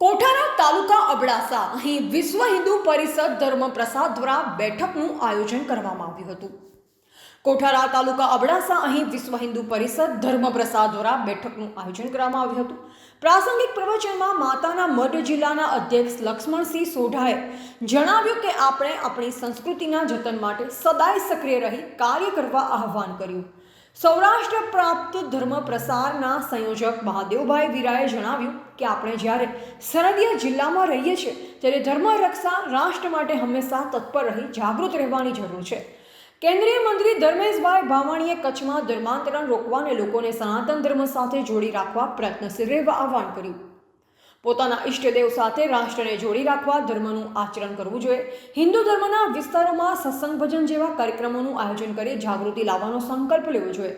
કોઠારા તાલુકા અબડાસા. અહીં વિશ્વ હિન્દુ પરિષદ ધર્મ પ્રસાદ દ્વારા બેઠકનું આયોજન કરવામાં આવ્યું હતું. કોઠારા તાલુકા અબડાસા અહીં વિશ્વ હિન્દુ પરિષદ ધર્મ પ્રસાદ દ્વારા બેઠકનું આયોજન કરવામાં આવ્યું હતું. પ્રાસંગિક પ્રવચનમાં માતાના મઢ જિલ્લાના અધ્યક્ષ લક્ષ્મણસિંહ સોઢાએ જણાવ્યું કે આપણે આપણી સંસ્કૃતિના જતન માટે સદાય સક્રિય રહી કાર્ય કરવા આહ્વાન કર્યું. સૌરાષ્ટ્ર પ્રાપ્ત ધર્મ પ્રસારના સંયોજક મહાદેવભાઈ વીરાએ જણાવ્યું કે આપણે જ્યારે સરહદીય જિલ્લામાં રહીએ છીએ, ત્યારે ધર્મ રક્ષા રાષ્ટ્ર માટે હંમેશા તત્પર રહી જાગૃત રહેવાની જરૂર છે. કેન્દ્રીય મંત્રી ધર્મેશભાઈ ભાવાણીએ કચ્છમાં ધર્માંતરણ રોકવા અને લોકોને સનાતન ધર્મ સાથે જોડી રાખવા પ્રયત્નશીલ રહેવા આહવાન કર્યું. પોતાના ઈષ્ટદેવ સાથે રાષ્ટ્રને જોડી રાખવા ધર્મનું આચરણ કરવું જોઈએ. હિન્દુ ધર્મના વિસ્તારોમાં સત્સંગ ભજન જેવા કાર્યક્રમોનું આયોજન કરી જાગૃતિ લાવવાનો સંકલ્પ લેવો જોઈએ.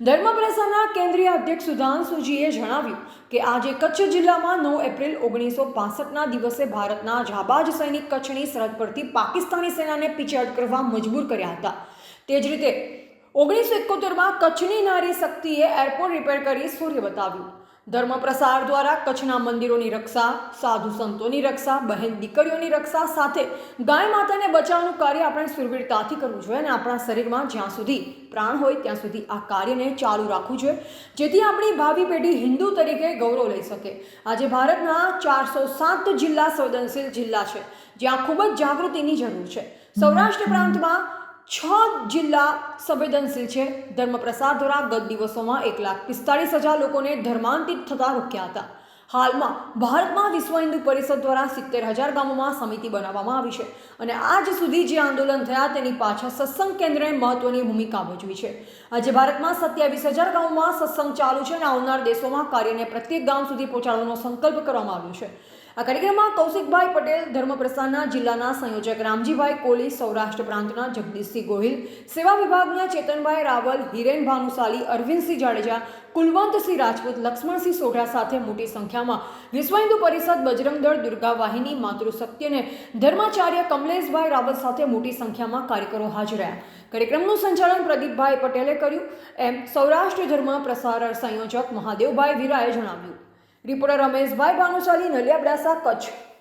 ધર્મ પ્રસારના કેન્દ્રીય અધ્યક્ષ સુધાંશુજીએ જણાવ્યું કે આજે કચ્છ જિલ્લામાં નવ એપ્રિલ ઓગણીસો પાસઠના દિવસે ભારતના જાબાજ સૈનિક કચ્છની સરહદ પરથી પાકિસ્તાની સેનાને પીછેહટ કરવા મજબૂર કર્યા હતા. તે જ રીતે ઓગણીસો એકોતેરમાં કચ્છની નારી શક્તિએ એરપોર્ટ રિપેર કરી સૂર્ય બતાવ્યું. ધર્મ પ્રસાર દ્વારા કચ્છના મંદિરોની રક્ષા, સાધુ સંતોની રક્ષા, બહેન દીકરીઓની રક્ષા સાથે ગાય માતાને બચાવવાનું કાર્ય આપણે સુરવીરતાથી કરવું જોઈએ અને આપણા શરીરમાં જ્યાં સુધી પ્રાણ હોય ત્યાં સુધી આ કાર્યને ચાલુ રાખવું જોઈએ, જેથી આપણી ભાવિ પેઢી હિન્દુ તરીકે ગૌરવ લઈ શકે. આજે ભારતના ચારસો સાત જિલ્લા સંવેદનશીલ જિલ્લા છે, જ્યાં ખૂબ જ જાગૃતિની જરૂર છે. સૌરાષ્ટ્ર પ્રાંતમાં છ જિલ્લા સંવેદનશીલ છે. ધર્મ પ્રસાર દ્વારા ગત દિવસોમાં એક લાખ પિસ્તાળીસ હજાર લોકોને ધર્માંતરિત થતા રોક્યા હતા. હાલમાં ભારતમાં વિશ્વ હિન્દુ પરિષદ દ્વારા સિત્તેર હજાર ગામોમાં સમિતિ બનાવવામાં આવી છે અને આજ સુધી જે આંદોલન થયા તેની પાછળ સત્સંગ કેન્દ્રએ મહત્વની ભૂમિકા ભજવી છે. આજે ભારતમાં સત્યાવીસ હજાર ગામોમાં સત્સંગ ચાલુ છે અને આવનાર દેશોમાં કાર્યને પ્રત્યેક ગામ સુધી પહોંચાડવાનો સંકલ્પ કરવામાં આવ્યો છે. આ કાર્યક્રમમાં કૌશિકભાઈ પટેલ ધર્મપ્રસારના જિલ્લાના સંયોજક રામજીભાઈ કોલી, સૌરાષ્ટ્ર પ્રાંતના જગદીશસિંહ ગોહિલ, સેવા વિભાગના ચેતનભાઈ રાવલ, હિરેન ભાનુશાલી, અરવિંદસિંહ જાડેજા કુલવંતસિંહ રાજપૂત લક્ષ્મણસિંહ સોઢા સાથે મોટી સંખ્યામાં વિશ્વ હિન્દુ પરિષદ બજરંગ દળ દુર્ગા વાહિની માતૃશક્તિ અને ધર્માચાર્ય કમલેશભાઈ રાવત સાથે મોટી સંખ્યામાં કાર્યકરો હાજર રહ્યા. કાર્યક્રમનું સંચાલન પ્રદીપભાઈ પટેલે કર્યું. એમ સૌરાષ્ટ્ર ધર્મ પ્રસાર સંયોજક મહાદેવભાઈ વીરાએ જણાવ્યું. રિપોર્ટર રમેશભાઈ ભાનુશાલી નલિયાબડાસા કચ્છ.